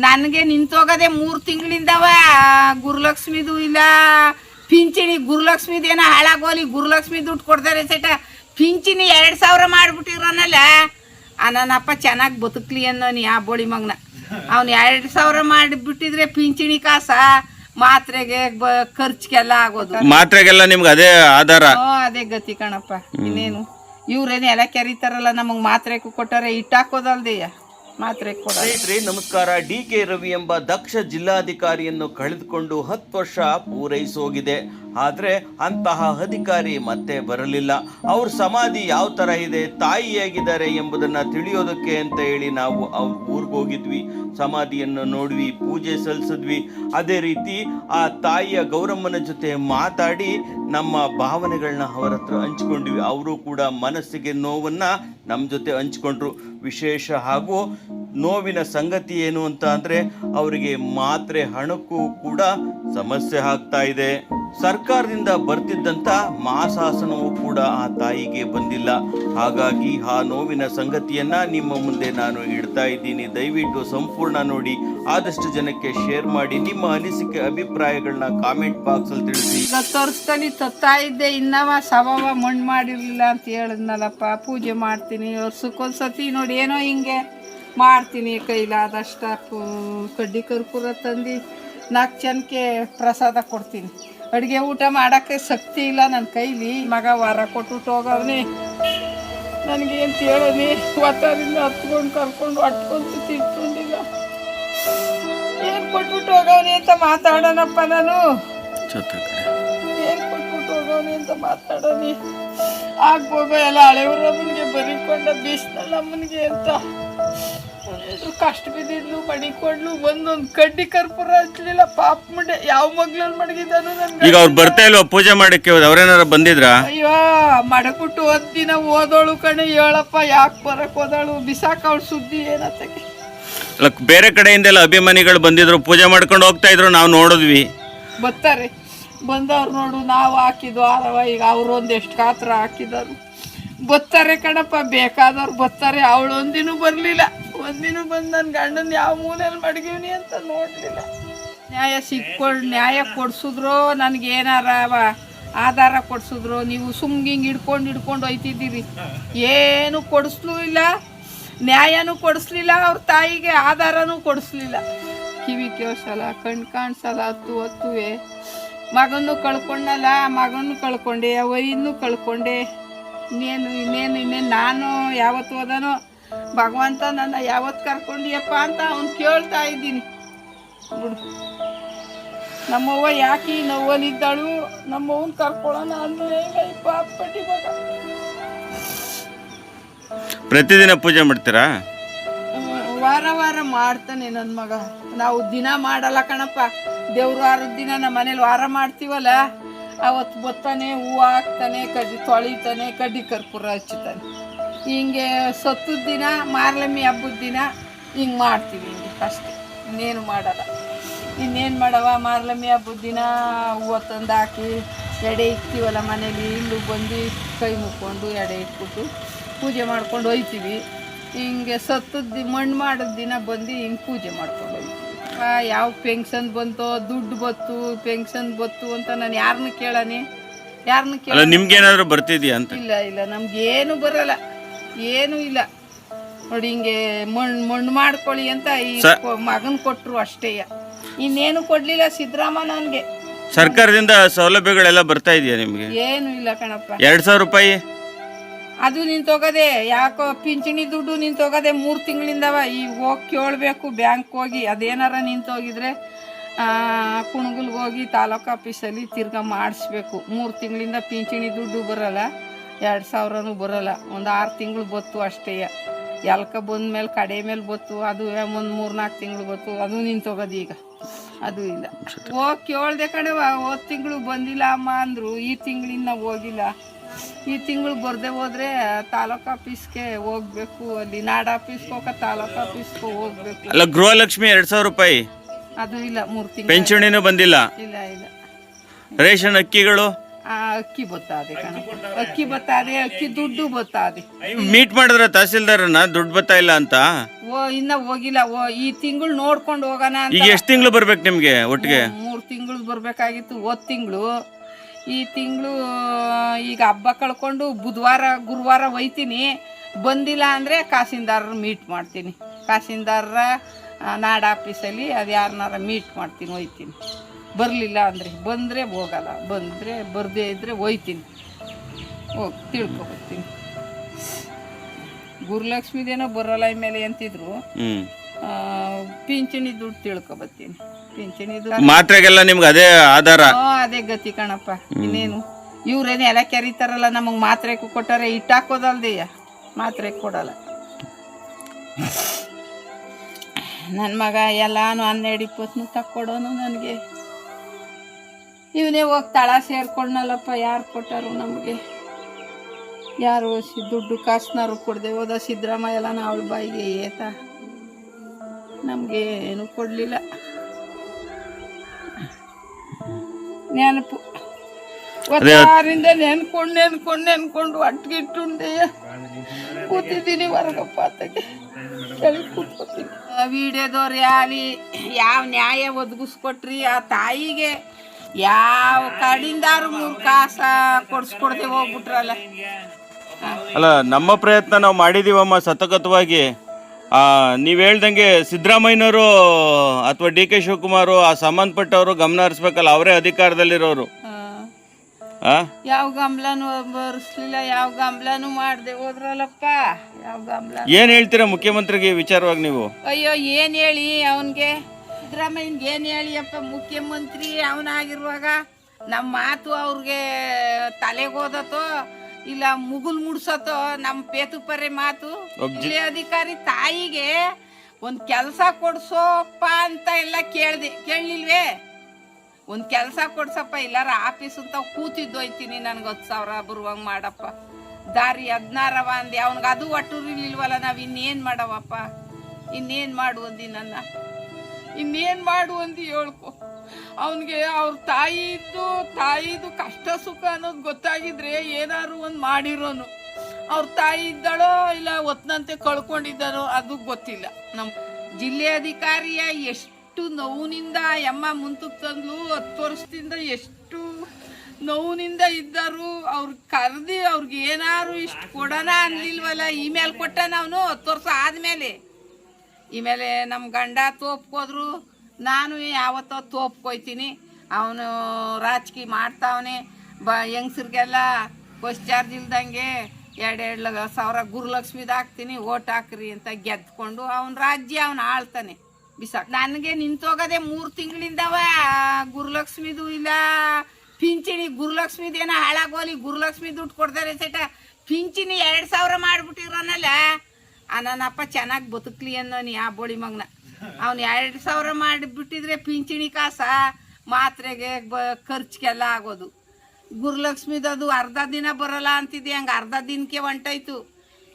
ನನಗೆ ನಿಂತೋಗದೆ ಮೂರು ತಿಂಗಳಿಂದವ ಗುರುಲಕ್ಷ್ಮಿದು ಇಲ್ಲ ಪಿಂಚಣಿ ಗುರುಲಕ್ಷ್ಮಿದು ಏನೋ ಹಾಳಾಗೋಲಿ ಗುರುಲಕ್ಷ್ಮಿ ದುಡ್ಡು ಕೊಡ್ತಾರೆ ಸೇಟ. ಪಿಂಚಣಿ ಎರಡು ಸಾವಿರ ಮಾಡಿಬಿಟ್ಟಿರೋನಲ್ಲ ಆ ನನ್ನಪ್ಪ ಚೆನ್ನಾಗಿ ಬದುಕ್ಲಿ ಅನ್ನೋನಿ ಆ ಬೋಳಿ ಮಗನ. ಅವ್ನು ಎರಡು ಸಾವಿರ ಮಾಡಿಬಿಟ್ಟಿದ್ರೆ ಪಿಂಚಣಿ ಕಾಸ ಮಾತ್ರೆಗೆ ಖರ್ಚಿಗೆಲ್ಲ ಆಗೋದು. ಮಾತ್ರೆಗೆಲ್ಲ ನಿಮ್ಗೆ ಅದೇ ಆಧಾರ. ಅದೇ ಗತಿ ಕಣಪ್ಪ. ಇನ್ನೇನು? ಇವ್ರೇನು ಎಲ್ಲ ಕೆರೀತಾರಲ್ಲ ನಮಗೆ ಮಾತ್ರೆಗೂ ಕೊಟ್ಟಾರೆ ಇಟ್ಟಾಕೋದಲ್ದೆಯ ಮಾತ್ರೆ ಸ್ನೇಹಿತರೆ, ನಮಸ್ಕಾರ. ಡಿ ಕೆ ರವಿ ಎಂಬ ದಕ್ಷ ಜಿಲ್ಲಾಧಿಕಾರಿಯನ್ನು ಕಳೆದುಕೊಂಡು ಹತ್ತು ವರ್ಷ ಪೂರೈಸೋಗಿದೆ. ಆದರೆ ಅಂತಹ ಅಧಿಕಾರಿ ಮತ್ತೆ ಬರಲಿಲ್ಲ. ಅವ್ರ ಸಮಾಧಿ ಯಾವ ಥರ ಇದೆ, ತಾಯಿ ಹೇಗಿದ್ದಾರೆ ಎಂಬುದನ್ನು ತಿಳಿಯೋದಕ್ಕೆ ಅಂತ ಹೇಳಿ ನಾವು ಅವ್ರ ಊರಿಗೆ ಹೋಗಿದ್ವಿ. ಸಮಾಧಿಯನ್ನು ನೋಡ್ವಿ, ಪೂಜೆ ಸಲ್ಲಿಸಿದ್ವಿ ಅದೇ ರೀತಿ ಆ ತಾಯಿಯ ಗೌರಮ್ಮನ ಜೊತೆ ಮಾತಾಡಿ ನಮ್ಮ ಭಾವನೆಗಳನ್ನ ಅವರ ಹತ್ರ ಹಂಚ್ಕೊಂಡ್ವಿ. ಅವರು ಕೂಡ ಮನಸ್ಸಿಗೆ ನೋವನ್ನ ನಮ್ಮ ಜೊತೆ ಹಂಚ್ಕೊಂಡ್ರು. ವಿಶೇಷ ಹಾಗೂ ನೋವಿನ ಸಂಗತಿ ಏನು ಅಂತ ಅಂದರೆ, ಅವರಿಗೆ ಮಾತ್ರೆ, ಹಣಕ್ಕೂ ಕೂಡ ಸಮಸ್ಯೆ ಆಗ್ತಾ ಇದೆ. ಸರ್ಕಾರದಿಂದ ಬರ್ತಿದ್ದಂತ ಮಾಸಾಸನವೂ ಕೂಡ ಆ ತಾಯಿಗೆ ಬಂದಿಲ್ಲ. ಹಾಗಾಗಿ ಆ ನೋವಿನ ಸಂಗತಿಯನ್ನ ನಿಮ್ಮ ಮುಂದೆ ನಾನು ಇಡ್ತಾ ಇದ್ದೀನಿ. ದಯವಿಟ್ಟು ಸಂಪೂರ್ಣ ನೋಡಿ, ಆದಷ್ಟು ಜನಕ್ಕೆ ಶೇರ್ ಮಾಡಿ, ನಿಮ್ಮ ಅನಿಸಿಕೆ ಅಭಿಪ್ರಾಯಗಳನ್ನ ಕಾಮೆಂಟ್ ಬಾಕ್ಸ್ ಅಲ್ಲಿ ತಿಳಿಸಿ ತೋರಿಸ್ತಾನೆ ತತ್ತಾ ಇದ್ದೆ. ಇನ್ನವ ಸವವ ಮಣ್ಣು ಮಾಡಿರ್ಲಿಲ್ಲ ಅಂತ ಹೇಳಿದ್ನಲ್ಲಪ್ಪ. ಪೂಜೆ ಮಾಡ್ತೀನಿ, ವರ್ಷಕ್ಕೊಂದ್ಸತಿ ನೋಡಿ ಏನೋ ಹಿಂಗೆ ಮಾಡ್ತೀನಿ ಕೈಲಾದಷ್ಟು. ಕಡ್ಡಿ ಕರ್ಪೂರ ತಂದು ನಾಲ್ಕು ಜನಕ್ಕೆ ಪ್ರಸಾದ ಕೊಡ್ತೀನಿ. ಅಡುಗೆ ಊಟ ಮಾಡೋಕ್ಕೆ ಶಕ್ತಿ ಇಲ್ಲ ನನ್ನ ಕೈಲಿ. ಮಗ ವಾರ ಕೊಟ್ಬಿಟ್ಟು ಹೋಗವ್ನಿ. ನನಗೇನು ಕೇಳೋನಿ ಹೇಳೋನಿ ಒತ್ತದಿಂದ ಹತ್ಕೊಂಡು ಕರ್ಕೊಂಡು ಅಟ್ಕೊಂಡು ತಿಳ್ಕೊಂಡಿಲ್ಲ ಏನು ಕೊಟ್ಬಿಟ್ಟು ಹೋಗವ್ನಿ ಅಂತ ಮಾತಾಡೋಣಪ್ಪ ನಾನು? ಏನು ಕೊಟ್ಬಿಟ್ಟು ಹೋಗೋನಿ ಅಂತ ಮಾತಾಡೋನಿ ಆಗ್ಬೋಗೋ ಎಲ್ಲ ಹಳೆಯವ್ರಮ್ಮನಿಗೆ ಬರೀಕೊಂಡ ಬೀಸ್ನಲ್ಲ ಅಮ್ಮನಿಗೆ ಅಂತ. ಕಷ್ಟ ಬಿದ್ದಿದ್ಲು ಮಡಿಕೊಂಡ್ಲು ಒಂದೊಂದು ಕಡ್ಡಿ ಕರ್ಪೂರ ಹಚ್ಚಲಿಲ್ಲ ಪಾಪ ಮುಂಡೆ ಯಾವ ಮಗ್ಲಲ್ಲಿ ಮಡಗಿದ್ದಾನು ಈಗ ಅವ್ರು ಬರ್ತಾ ಇಲ್ವಾ ಪೂಜೆ ಮಾಡಕ್ಕೆ? ಅವ್ರೇನಾರ ಬಂದಿದ್ರಾ? ಅಯ್ಯೋ ಮಡಗ್ಬಿಟ್ಟು ಒಂದಿನ ದಿನ ಓದೋಳು ಕಣೆ ಹೇಳಪ್ಪ ಯಾಕೆ ಬರಕ್ ಹೋದಳು? ಬಿಸಾಕ ಅವಳು ಸುದ್ದಿ ಏನತ್ತಕ್ಕೆ ಅಲ್ಲ ಬೇರೆ ಕಡೆಯಿಂದೆಲ್ಲ ಅಭಿಮಾನಿಗಳು ಬಂದಿದ್ರು ಪೂಜೆ ಮಾಡ್ಕೊಂಡು ಹೋಗ್ತಾ ಇದ್ರು ನಾವು ನೋಡಿದ್ವಿ. ಬರ್ತಾರೆ. ಬಂದವ್ರು ನೋಡು ನಾವು ಹಾಕಿದ್ವು ಆರವ ಈಗ ಅವ್ರು ಒಂದೆಷ್ಟು ಗಾತ್ರ ಹಾಕಿದರು ಬರ್ತಾರೆ ಕಣಪ್ಪ, ಬೇಕಾದವ್ರು ಬತ್ತಾರೆ. ಅವಳು ಒಂದಿನೂ ಬರಲಿಲ್ಲ. ಒಂದಿನೂ ಬಂದು ನನ್ನ ಗಂಡನ ಯಾವ ಮೂಲೆಯಲ್ಲಿ ಮಡಗಿವ್ನಿ ಅಂತ ನೋಡಲಿಲ್ಲ. ನ್ಯಾಯ ಸಿಕ್ಕೊಂಡು ನ್ಯಾಯ ಕೊಡ್ಸಿದ್ರು ನನಗೆ ಏನಾರ ಅವ ಆಧಾರ ಕೊಡಿಸಿದ್ರು, ನೀವು ಸುಮ್ಗೆ ಹಿಂಗೆ ಹಿಡ್ಕೊಂಡು ಹಿಡ್ಕೊಂಡು ಹೋಯ್ತಿದ್ದೀರಿ. ಏನು ಕೊಡಿಸ್ಲೂ ಇಲ್ಲ. ನ್ಯಾಯನೂ ಕೊಡಿಸ್ಲಿಲ್ಲ, ಅವ್ರ ತಾಯಿಗೆ ಆಧಾರನೂ ಕೊಡಿಸ್ಲಿಲ್ಲ. ಕಿವಿ ಕೇಳಿಸಲ್ಲ, ಕಣ್ ಕಾಣಿಸಲ್ಲ, ಹತ್ತು ಹೊತ್ತುವೆ. ಮಗನೂ ಕಳ್ಕೊಂಡಲ್ಲ ಮಗನೂ ಕಳ್ಕೊಂಡೆ, ಅವರಿನ್ನೂ ಕಳ್ಕೊಂಡೆ. ಇನ್ನೇನು ಇನ್ನೇನು ಇನ್ನೇನು ನಾನು ಯಾವತ್ತು ಹೋದನೋ ಭಗವಂತ ನನ್ನ ಯಾವತ್ತು ಕರ್ಕೊಂಡಿಯಪ್ಪ ಅಂತ ಅವ್ನು ಕೇಳ್ತಾ ಇದ್ದೀನಿ. ಬಿಡು. ನಮ್ಮವ್ವ ಯಾಕೆ ನೋವಲ್ಲಿದ್ದಾಳು ನಮ್ಮವ್ವನ ಕರ್ಕೊಳ್ಳೋಣ ಅಂದ್ರೆ ಪಟ್ಟಿ ಮಗ ಪ್ರತಿದಿನ ಪೂಜೆ ಮಾಡ್ತೀರಾ? ವಾರ ವಾರ ಮಾಡ್ತಾನೆ ನನ್ನ ಮಗ. ನಾವು ದಿನ ಮಾಡಲ್ಲ ಕಣಪ್ಪ. ದೇವ್ರ ವಾರದ ದಿನ ನಮ್ಮ ಮನೇಲಿ ವಾರ ಮಾಡ್ತೀವಲ್ಲ? ಅವತ್ತು ಬತ್ತಾನೆ, ಹೂವು ಹಾಕ್ತಾನೆ, ಕಡ್ಡಿ ತೊಳಿತಾನೆ, ಕಡ್ಡಿ ಕರ್ಪೂರ ಹಚ್ಚುತ್ತಾನೆ ಹಿಂಗೆ ಸತ್ತದ ದಿನ, ಮಾರ್ಲಮ್ಮಿ ಹಬ್ಬದ ದಿನ ಹಿಂಗೆ ಮಾಡ್ತೀವಿ ಹಿಂಗೆ ಅಷ್ಟೇ. ಇನ್ನೇನು ಮಾಡಲ್ಲ. ಇನ್ನೇನು ಮಾಡವ? ಮಾರ್ಲಮ್ಮಿ ಹಬ್ಬದ ದಿನ ಹೂವು ತಂದು ಹಾಕಿ ಎಡೆ ಇಕ್ತೀವಲ್ಲ ಮನೇಲಿ, ಇಲ್ಲೂ ಬಂದು ಕೈ ಮುಕ್ಕೊಂಡು ಎಡೆ ಇಟ್ಬಿಟ್ಟು ಪೂಜೆ ಮಾಡ್ಕೊಂಡು ಹೋಯ್ತೀವಿ. ಹಿಂಗೆ ಸತ್ತದ ಮಣ್ಣು ಮಾಡಿದ ದಿನ ಬಂದು ಹಿಂಗೆ ಪೂಜೆ ಮಾಡ್ಕೊಂಡು ಹೋಗ್ತೀವಿ ಆ, ಯಾವ ಪೆನ್ಷನ್ ಬಂತೋ ದುಡ್ಡು ಬತ್ತು ಪೆನ್ಷನ್ ಬತ್ತು ಅಂತ ನಾನು ಯಾರನ್ನ ಕೇಳಾನೆ? ಯಾರನ್ನ ಕೇಳ ನಿಮ್ಗೆ ನಿಮ್ಗೇನಾದ್ರು ಬರ್ತಿದ್ಯಾ ಅಂತ? ಇಲ್ಲ ಇಲ್ಲ ನಮ್ಗೆ ಏನು ಬರಲ್ಲ. ಏನು ಇಲ್ಲ. ನೋಡಿ ಹಿಂಗೆ ಮಣ್ಣು ಮಣ್ಣು ಮಾಡ್ಕೊಳ್ಳಿ ಅಂತ ಈ ಸ- ಮಗನ್ ಕೊಟ್ರು ಅಷ್ಟೇ. ಇನ್ನೇನು ಕೊಡ್ಲಿಲ್ಲ ಸಿದ್ದರಾಮ ನನ್ಗೆ. ಸರ್ಕಾರದಿಂದ ಸೌಲಭ್ಯಗಳೆಲ್ಲ ಬರ್ತಾ ಇದೆಯಾ ನಿಮ್ಗೆ? ಏನು ಇಲ್ಲ ಕಣಪ್ಪ. ಎರಡ್ ಸಾವಿರ ರೂಪಾಯಿ? ಅದು ನಿಂತೋಗದೆ ಯಾಕೋ ಪಿಂಚಣಿ ದುಡ್ಡು ನಿಂತೋಗದೆ ಮೂರು ತಿಂಗಳಿಂದವ. ಈಗ ಹೋಗಿ ಕೇಳಬೇಕು ಬ್ಯಾಂಕ್ ಹೋಗಿ ಅದೇನಾರ ನಿಂತೋಗಿದ್ರೆ ಕುಣಗುಲ್ಗೆ ಹೋಗಿ ತಾಲೂಕು ಆಫೀಸಲ್ಲಿ ತಿರ್ಗಾ ಮಾಡಿಸ್ಬೇಕು. ಮೂರು ತಿಂಗಳಿಂದ ಪಿಂಚಣಿ ದುಡ್ಡು ಬರಲ್ಲ ಎರಡು ಸಾವಿರನೂ ಬರಲ್ಲ. ಒಂದು ಆರು ತಿಂಗಳು ಬತ್ತು ಅಷ್ಟೇ. ಎಲ್ಕ ಬಂದ್ಮೇಲೆ ಕಡೆ ಮೇಲೆ ಬತ್ತು ಅದು ಒಂದು ಮೂರು ನಾಲ್ಕು ತಿಂಗಳು ಬತ್ತು ಅದು ನಿಂತೋಗೋದು ಈಗ. ಅದು ಇಲ್ಲ. ಹೋಗಿ ಕೇಳ್ದೆ ಕಡೆವ ಹೋದ ತಿಂಗಳು ಬಂದಿಲ್ಲ ಅಮ್ಮ ಅಂದರು ಈ ತಿಂಗಳಿಂದ ಹೋಗಿಲ್ಲ. ಈ ತಿಂಗಳು ಬರದೆ ಹೋದ್ರೆ ತಾಲೂಕು ಆಫೀಸ್ಗೆ ಹೋಗ್ಬೇಕು ಅಲ್ಲಿ ನಾಡ ಆಫೀಸ್ಗೆ ಹೋಗ ತಾಲೂಕು ಆಫೀಸ್ಗೆ ಹೋಗ್ಬೇಕು. ಅಲ್ಲ ಗೃಹಲಕ್ಷ್ಮಿ ಎರಡ್ ಸಾವಿರ ರೂಪಾಯಿ? ಅದು ಇಲ್ಲ ಮೂರು ತಿಂಗಳು. ಪೆನ್ಷಣಿನೂ ಬಂದಿಲ್ಲ? ಇಲ್ಲ ಇಲ್ಲ. ರೇಷನ್ ಅಕ್ಕಿಗಳು? ಆ ಅಕ್ಕಿ ಬತ್ತಾದೆ ಕಣ. ಅಕ್ಕಿ ಬತ್ತಾದೆ ಅಕ್ಕಿ ದುಡ್ಡು ಬತ್ತಾದೆ. ಮೀಟ್ ಮಾಡಿದ್ರ ತಹಸೀಲ್ದಾರನ್ನ ದುಡ್ಡು ಬರ್ತಾ ಇಲ್ಲ ಅಂತ? ಓ ಇನ್ನ ಹೋಗಿಲ್ಲ. ಓ ಈ ತಿಂಗಳು ನೋಡ್ಕೊಂಡು ಹೋಗೋಣ ಈಗ ಎಷ್ಟು ತಿಂಗಳು ಬರ್ಬೇಕು ನಿಮ್ಗೆ ಒಟ್ಟಿಗೆ? ಮೂರು ತಿಂಗಳು ಬರ್ಬೇಕಾಗಿತ್ತು ಹೋದ್ ತಿಂಗಳು. ಈ ತಿಂಗಳು ಈಗ ಹಬ್ಬ ಕಳ್ಕೊಂಡು ಬುಧವಾರ ಗುರುವಾರ ಒಯ್ತೀನಿ ಬಂದಿಲ್ಲ ಅಂದರೆ ಕಾಸಿಂದಾರರು ಮೀಟ್ ಮಾಡ್ತೀನಿ. ಕಾಸಿಂದಾರರ ನಾಡ ಆಫೀಸಲ್ಲಿ ಅದು ಯಾರನ್ನಾರ ಮೀಟ್ ಮಾಡ್ತೀನಿ ಒಯ್ತೀನಿ ಬರಲಿಲ್ಲ ಅಂದರೆ ಬಂದರೆ ಹೋಗಲ್ಲ. ಬಂದರೆ ಬರದೇ ಇದ್ದರೆ ಒಯ್ತೀನಿ ಹೋಗಿ ತಿಳ್ಕೊಬರ್ತೀನಿ. ಗುರುಲಕ್ಷ್ಮಿದೇನೋ ಬರೋಲ್ಲ ಮೇಲೆ ಅಂತಿದ್ರು. ಪಿಂಚಣಿ ದುಡ್ಡು ತಿಳ್ಕೊಬತ್ತೀನಿ ಪಿಂಚಣಿ ದುಡ್ಡು ಮಾತ್ರೆಗೆಲ್ಲ ನಿಮ್ಗೆ ಅದೇ ಆಧಾರ. ಓ ಅದೇ ಗತಿ ಕಣಪ್ಪ. ಇನ್ನೇನು? ಇವ್ರೇನು ಎಲ್ಲ ಕೆರಿತಾರಲ್ಲ ನಮಗೆ ಮಾತ್ರೆ ಕೊಟ್ಟಾರೆ ಇಟ್ಟಾಕೋದಲ್ದೆಯ ಮಾತ್ರೆ ಕೊಡಲ್ಲ. ನನ್ನ ಮಗ ಎಲ್ಲಾನು ಹನ್ನೆರಡು ಇಪ್ಪತ್ತು ತಕ್ಕೊಡೋನು ನನಗೆ. ಇವನೇ ಹೋಗಿ ತಳ ಸೇರ್ಕೊಂಡ್ನಲ್ಲಪ್ಪ ಯಾರು ಕೊಟ್ಟಾರು ನಮಗೆ? ಯಾರು ದುಡ್ಡು ಕಾಸ್ನಾರು ಕೊಡದೆ ಹೋದ ಸಿದ್ದರಾಮಯ್ಯ ಎಲ್ಲ ಅವಳ ಬಾಯಿಗೆ ಏತ? ನಮಗೆ ಏನು ಕೊಡಲಿಲ್ಲ. ನೆನಪು. ಒತ್ತಾರಿಂದ ನೆನ್ಕೊಂಡು ನೆನ್ಕೊಂಡು ನೆನ್ಕೊಂಡು ಅಟ್ಗಿಟ್ಟುಂಡೆಯ ಕೂತಿದ್ದೀನಿ ಹೊರಗಪ್ಪ ಅತ್ತಗೆ. ಕೆಳಗೆ ಕೂತ್ಕೊತೀನಿ. ವಿಡಿಯೋದವ್ರು ಯಾಲಿ ಯಾವ ನ್ಯಾಯ ಒದಗಿಸ್ಕೊಟ್ರಿ? ಆ ತಾಯಿಗೆ ಯಾವ ಕಡಿಂದಾರು ಮೂರು ಕಾಸ ಕೊಡಿಸ್ಕೊಡ್ದೆ ಹೋಗ್ಬಿಟ್ರಲ್ಲ. ಅಲ್ಲ ನಮ್ಮ ಪ್ರಯತ್ನ ನಾವು ಮಾಡಿದೀವಮ್ಮ ಸತತವಾಗಿ ನೀವ್ ಹೇಳ್ದಂಗೆ ಸಿದ್ದರಾಮಯ್ಯನವರು ಅಥವಾ ಡಿ ಕೆ ಶಿವಕುಮಾರ್ ಆ ಸಂಬಂಧಪಟ್ಟವರು ಗಮನ ಹರಿಸ್ಬೇಕಲ್ಲ ಅವರೇ ಅಧಿಕಾರದಲ್ಲಿರೋರು. ಯಾವ ಗಮಲನು ಬರ್ಸ್ಲಿಲ್ಲ ಯಾವ ಗಮಲನು ಮಾಡ್ದೆ ಹೋದ್ರಲ್ಲಪ್ಪ ಯಾವ ಗಮಲ ಏನ್ ಹೇಳ್ತೀರಾ ಮುಖ್ಯಮಂತ್ರಿಗೆ ವಿಚಾರವಾಗಿ ನೀವು? ಅಯ್ಯೋ ಏನು ಹೇಳಿ ಅವನ್ಗೆ? ಸಿದ್ದರಾಮಯ್ಯನ್ಗೆ ಏನು ಹೇಳಿ ಅಪ್ಪ ಮುಖ್ಯಮಂತ್ರಿ ಅವನಾಗಿರುವಾಗ ನಮ್ಮ ಮಾತು ಅವ್ರಿಗೆ ತಲೆಗೋದತೋ ಇಲ್ಲ ಮುಗುಲ್ ಮುಡ್ಸತ್ತೋ ನಮ್ಮ ಪೇತುಪರೆ ಮಾತು. ಇಲ್ಲಿ ಅಧಿಕಾರಿ ತಾಯಿಗೆ ಒಂದು ಕೆಲಸ ಕೊಡ್ಸೋಪ್ಪ ಅಂತ ಎಲ್ಲ ಕೇಳ್ದೆ ಕೇಳಲಿಲ್ವೇ? ಒಂದು ಕೆಲಸ ಕೊಡ್ಸಪ್ಪ ಇಲ್ಲಾರ ಆಫೀಸ್ ಅಂತ ಕೂತಿದ್ದೋಯ್ತೀನಿ ನನ್ಗೆ ಹತ್ತು ಸಾವಿರ ಬರುವಂಗ್ ಮಾಡಪ್ಪ. ದಾರಿ ಹದಿನಾರವ ಅಂದೆ ಅವನ್ಗ ಅದು ಒಟ್ಟುರಿಲಿಲ್ವಲ್ಲ ನಾವು ಇನ್ನೇನ್ ಮಾಡವಪ್ಪ? ಇನ್ನೇನ್ ಮಾಡು ಅಂದಿ ನನ್ನ. ಇನ್ನೇನ್ ಮಾಡು ಅಂದಿ ಹೇಳ್ಕೊ. ಅವನಿಗೆ ಅವ್ರ ತಾಯಿ ಇದ್ದು ತಾಯಿದು ಕಷ್ಟ, ಸುಖ ಅನ್ನೋದು ಗೊತ್ತಾಗಿದ್ರೆ ಏನಾದ್ರು ಒಂದು ಮಾಡಿರೋನು. ಅವ್ರ ತಾಯಿ ಇದ್ದಾಳೋ ಇಲ್ಲ ಒತ್ತಿನಂತೆ ಕಳ್ಕೊಂಡಿದ್ದಾರೋ ಅದು ಗೊತ್ತಿಲ್ಲ. ನಮ್ಮ ಜಿಲ್ಲೆ ಅಧಿಕಾರಿಯ ಎಷ್ಟು ನೋವಿನಿಂದ ಎಮ್ಮ ಮುಂತಕ್ಕೆ ತಂದ್ಲು ಹತ್ತು ವರ್ಷದಿಂದ ಎಷ್ಟು ನೋವಿನಿಂದ ಇದ್ದರು. ಅವ್ರು ಕರೆದಿ ಅವ್ರಿಗೆ ಏನಾರು ಇಷ್ಟು ಕೊಡೋಣ ಅನ್ಲಿಲ್ವಲ್ಲ, ಇಮೇಲ್ ಕೊಟ್ಟ ನಾವು ಹತ್ತು ವರ್ಷ ಆದಮೇಲೆ. ಇಮೇಲೆ ನಮ್ಮ ಗಂಡ ತೋಪ್ಕೋದ್ರು. ನಾನು ಯಾವತ್ತೋ ತೋಪ್ಕೊಯ್ತೀನಿ. ಅವನು ರಾಜಕೀಯ ಮಾಡ್ತಾವನೆ. ಬ, ಹೆಂಗ್ಸ್ರಿಗೆಲ್ಲ ಬಸ್ ಚಾರ್ಜ್ ಇಲ್ದಂಗೆ ಎರಡೆರಡು ಸಾವಿರ ಗುರುಲಕ್ಷ್ಮಿದು ಹಾಕ್ತೀನಿ, ಓಟ್ ಹಾಕ್ರಿ ಅಂತ ಗೆದ್ಕೊಂಡು ಅವನ ರಾಜ್ಯ ಅವನು ಆಳ್ತಾನೆ. ಬಿಸಾಕ್. ನನಗೆ ನಿಂತೋಗದೆ ಮೂರು ತಿಂಗಳಿಂದವ ಗುರುಲಕ್ಷ್ಮಿದು ಇಲ್ಲ, ಪಿಂಚಣಿ ಗುರುಲಕ್ಷ್ಮಿದೇನೋ ಹಾಳಾಗೋಲಿ, ಗುರುಲಕ್ಷ್ಮಿ ದುಡ್ಡು ಕೊಡ್ತಾರೆ ಸೇಟ. ಪಿಂಚಣಿ ಎರಡು ಸಾವಿರ ಮಾಡ್ಬಿಟ್ಟಿರೋನಲ್ಲ ನನ್ನಪ್ಪ ಚೆನ್ನಾಗಿ ಬದುಕ್ಲಿ ಅನ್ನೋನಿ ಆ ಬೋಳಿ ಮಗನ. ಅವ್ನು ಎರಡು ಸಾವಿರ ಮಾಡಿಬಿಟ್ಟಿದ್ರೆ ಪಿಂಚಣಿ ಕಾಸ ಮಾತ್ರೆಗೆ ಬ ಖರ್ಚಿಗೆಲ್ಲ ಆಗೋದು. ಗುರುಲಕ್ಷ್ಮಿದದು ಅರ್ಧ ದಿನ ಬರಲ್ಲ ಅಂತಿದ್ದೆ ಹಂಗೆ ಅರ್ಧ ದಿನಕ್ಕೆ ಹೊಂಟಾಯ್ತು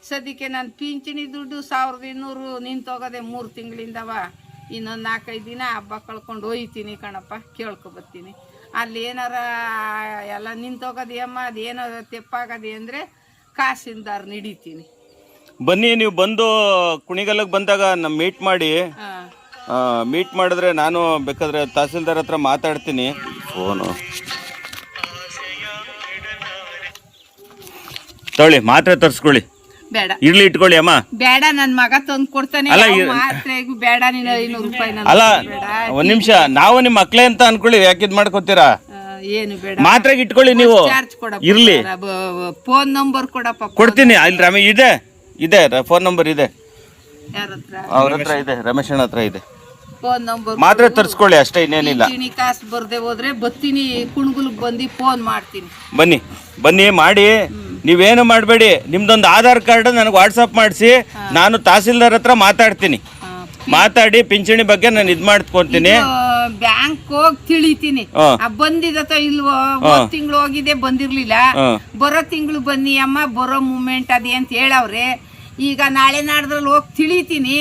ಸದ್ಯಕ್ಕೆ ನಾನು ಪಿಂಚಣಿ ದುಡ್ಡು ಸಾವಿರದ ಇನ್ನೂರು ನಿಂತೋಗದೆ ಮೂರು ತಿಂಗಳಿಂದವ. ಇನ್ನೊಂದು ನಾಲ್ಕೈದು ದಿನ ಹಬ್ಬ ಕಳ್ಕೊಂಡು ಹೋಯ್ತೀನಿ ಕಣಪ್ಪ ಕೇಳ್ಕೊಬತ್ತೀನಿ ಅಲ್ಲಿ ಏನಾರ ಎಲ್ಲ ನಿಂತೋಗದೆ ಅಮ್ಮ ಏನಾರ ತೆಪ್ಪಾಗದೆ ಅಂದರೆ ಕಾಸಿಂದಾರ್ ಹಿಡಿತೀನಿ ಬನ್ನಿ ನೀವು ಬಂದು ಕುಣಿಗಲ್ಗೆ ಬಂದಾಗ ನಮ್ಮ ಮೀಟ್ ಮಾಡಿ ಮೀಟ್ ಮಾಡಿದ್ರೆ ನಾನು ಬೇಕಾದ್ರೆ ತಹಸೀಲ್ದಾರ್ ಹತ್ರ ಮಾತಾಡ್ತೀನಿ. ಫೋನು. ತಗೊಳ್ಳಿ ಮಾತ್ರೆ ತರಿಸ್ಕೊಳ್ಳಿ. ಬೇಡ. ಇರ್ಲಿ ಇಟ್ಕೊಳ್ಳಿ ಅಮ್ಮ. ಬೇಡ ನನ್ ಮಗ ತಂದು ಕೊಡ್ತಾನೆ. ಅಲ್ಲ, ಯಾವ ಇ- ಮಾತ್ರೆಗೂ ಬೇಡ ನೀನು ಐನೂರು ರೂಪಾಯಿ ನನ್ಗೆ ಅಲ್ಲ ಬೇಡ. ಒಂದ್ ನಿಮಿಷ. ನಾವು ನಿಮ್ಮ ಮಕ್ಳೇ ಅಂತ ಅನ್ಕೊಳ್ಳಿ ಯಾಕಿದ್ ಮಾಡ್ಕೋತೀರಾ? ಆ, ಏನು ಬೇಡ. ಮಾತ್ರೆಗೆ ಇಟ್ಕೊಳ್ಳಿ ನೀವು. ಚಾರ್ಜ್ ಕೊಡಪ್ಪ ಇರ್ಲಿ. ಫೋನ್ ನಂಬರ್ ಕೊಡಪ್ಪ ಕೊಡ್ತೀನಿ. ಅಲ್ಲಿ ರಮೇಶ್ ಇದೆ. ಇದೆ ಫೋನ್ ನಂಬರ್ ಇದೆ. ಯಾರ ಹತ್ರ? ಅವ್ರ ಹತ್ರ ಇದೆ ರಮೇಶ್ ಅಣ್ಣ ಹತ್ರ ಇದೆ. ಫೋನ್ ನಂಬರ್ ಮಾತ್ರ ತರ್ಸ್ಕೊಳ್ಳಿ ಅಷ್ಟೇ ಇನ್ನೇನಿಲ್ಲ. ಪಿಂಚಣಿ ಕಾಸು ಬರ್ದೆ ಹೋದ್ರೆ ಬತ್ತೀನಿ ಕುಣ್ಗುಲ್ಗ್ ಬಂದು ಫೋನ್ ಮಾಡ್ತೀನಿ. ಬನ್ನಿ ಬನ್ನಿ ಮಾಡಿ. ನೀವೇನು ಮಾಡಬೇಡಿ ನಿಮ್ದೊಂದು ಆಧಾರ್ ಕಾರ್ಡ್ ನನಗೆ ವಾಟ್ಸಪ್ ಮಾಡಿಸಿ ನಾನು ತಹಸೀಲ್ದಾರ್ ಹತ್ರ ಮಾತಾಡ್ತೀನಿ. ಮಾತಾಡಿ ಪಿಂಚಣಿ ಬಗ್ಗೆ ನಾನು ಇದು ಮಾಡ್ಕೊತೀನಿ. ಬ್ಯಾಂಕ್ ಹೋಗಿ ತಿಳಿತೀನಿ. ಬಂದಿದ ಇಲ್ವೋ ಹೋದ್ ತಿಂಗಳು ಹೋಗಿದೆ ಬಂದಿರ್ಲಿಲ್ಲ. ಬರೋ ತಿಂಗಳು ಬನ್ನಿ ಅಮ್ಮ ಬರೋ ಮೂಮೆಂಟ್ ಅದೇ ಅಂತ ಹೇಳವ್ರೆ. ಈಗ ನಾಳೆ ನಾಡ್ದ್ರಲ್ಲಿ ಹೋಗಿ ತಿಳಿತೀನಿ.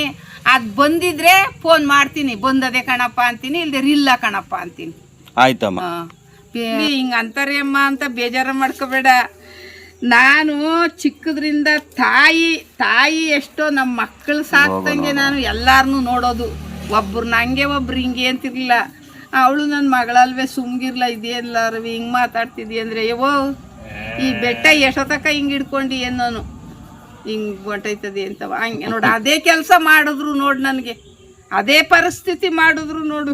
ಅದ್ ಬಂದಿದ್ರೆ ಫೋನ್ ಮಾಡ್ತೀನಿ. ಬಂದದೆ ಕಣಪ್ಪ ಅಂತೀನಿ ಇಲ್ದೆ ಇಲ್ಲ ಕಣಪ್ಪ ಅಂತೀನಿ. ಆಯ್ತಮ್ಮ. ಹಿಂಗ ಅಂತಾರೆ ಅಮ್ಮ ಅಂತ ಬೇಜಾರ ಮಾಡ್ಕೋಬೇಡ. ನಾನು ಚಿಕ್ಕದ್ರಿಂದ ತಾಯಿ ತಾಯಿ ಎಷ್ಟೋ ನಮ್ಮ ಮಕ್ಕಳು ಸಾಕ್ತಂಗೆ ನಾನು ಎಲ್ಲಾರನು ನೋಡೋದು. ಒಬ್ರು ನಂಗೆ ಒಬ್ರು ಹಿಂಗೆ ಅಂತಿರ್ಲಿಲ್ಲ. ಅವಳು ನನ್ನ ಮಗಳಲ್ವೇ ಸುಮ್ಗಿರ್ಲ ಇದೆಯಲ್ಲ ಹಿಂಗೆ ಮಾತಾಡ್ತಿದ್ದಿ ಅಂದರೆ ಯವೋ ಈ ಬೆಟ್ಟ ಎಷ್ಟೊತ್ತಕ ಹಿಂಗೆ ಹಿಡ್ಕೊಂಡು ಏನೋನು ಹಿಂಗೆ ಹೊಂಟೈತದೆ ಅಂತ ಹಂಗೆ ನೋಡು, ಅದೇ ಕೆಲಸ ಮಾಡಿದ್ರು ನೋಡು ನನಗೆ. ಅದೇ ಪರಿಸ್ಥಿತಿ ಮಾಡಿದ್ರು ನೋಡು.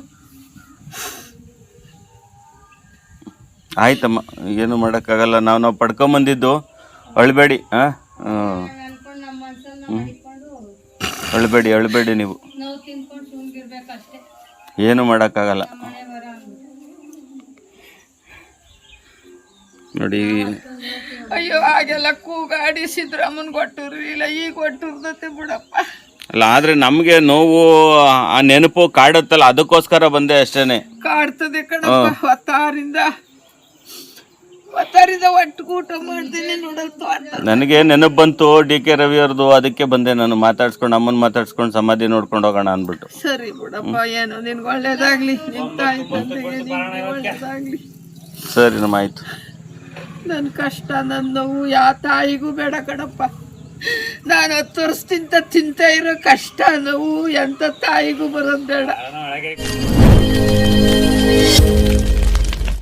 ಆಯ್ತಮ್ಮ, ಏನು ಮಾಡೋಕ್ಕಾಗಲ್ಲ. ನಾವು ನಾವು ಪಡ್ಕೊಂಬಂದಿದ್ದು ಅಳ್ಬೇಡಿ ಹಾಂ ಅಳ್ಬೇಡಿ ಅಳ್ಬೇಡಿ ನೀವು. ಏನು ಮಾಡೋಕ್ಕಾಗಲ್ಲ. ನೋಡಿ ಅಯ್ಯೋ ಹಾಗೆಲ್ಲ ಕೂಗಾಡಿ ಸಿದ್ದರಾಮನ್ ಇಲ್ಲ ಈಗ ಕೊಟ್ಟಿರ್ತತೆ ಬಿಡಪ್ಪ. ಅಲ್ಲ ಆದ್ರೆ ನಮಗೆ ನೋವು ಆ ನೆನಪು ಕಾಡುತ್ತಲ್ಲ ಅದಕ್ಕೋಸ್ಕರ ಬಂದೆ ಅಷ್ಟೇನೆ. ಕಾಡ್ತದೆ ಕಣಪ್ಪ. ಹೊತ್ತಾರಿಂದ ಹೊತ್ತಾರಿಂದ ಒಟ್ಟಿಗೆ ಊಟ ಮಾಡ್ತೀನಿ ನೋಡಲ್ ತೋಟ ನನಗೆ ನೆನಪು ಬಂತು ಡಿ ಕೆ ರವಿ ಅವ್ರದ್ದು ಅದಕ್ಕೆ ಬಂದೆ ನಾನು. ಮಾತಾಡ್ಸ್ಕೊಂಡು ಅಮ್ಮನ್ ಮಾತಾಡ್ಸ್ಕೊಂಡು ಸಮಾಧಿ ನೋಡ್ಕೊಂಡು ಹೋಗೋಣ ಅಂದ್ಬಿಟ್ಟು. ಸರಿ ಬಿಡಪ್ಪ ಏನು ಒಳ್ಳೇದಾಗ್ಲಿ. ನಿನ್ಗೆ ಒಳ್ಳೇದಾಗ್ಲಿ. ಸರಿ ನಮ್ಮ ಆಯ್ತು ನನ್ನ ಕಷ್ಟ ನನ್ನ ನೋವು ಯಾವ ತಾಯಿಗೂ ಬೇಡ ಕಣಪ್ಪ. ನಾನು ಹತ್ತು ವರ್ಷದಿಂದ ತಿಂತ ಇರೋ ಕಷ್ಟ, ನೋವು ಎಂಥ ತಾಯಿಗೂ ಬರೋದು ಬೇಡ.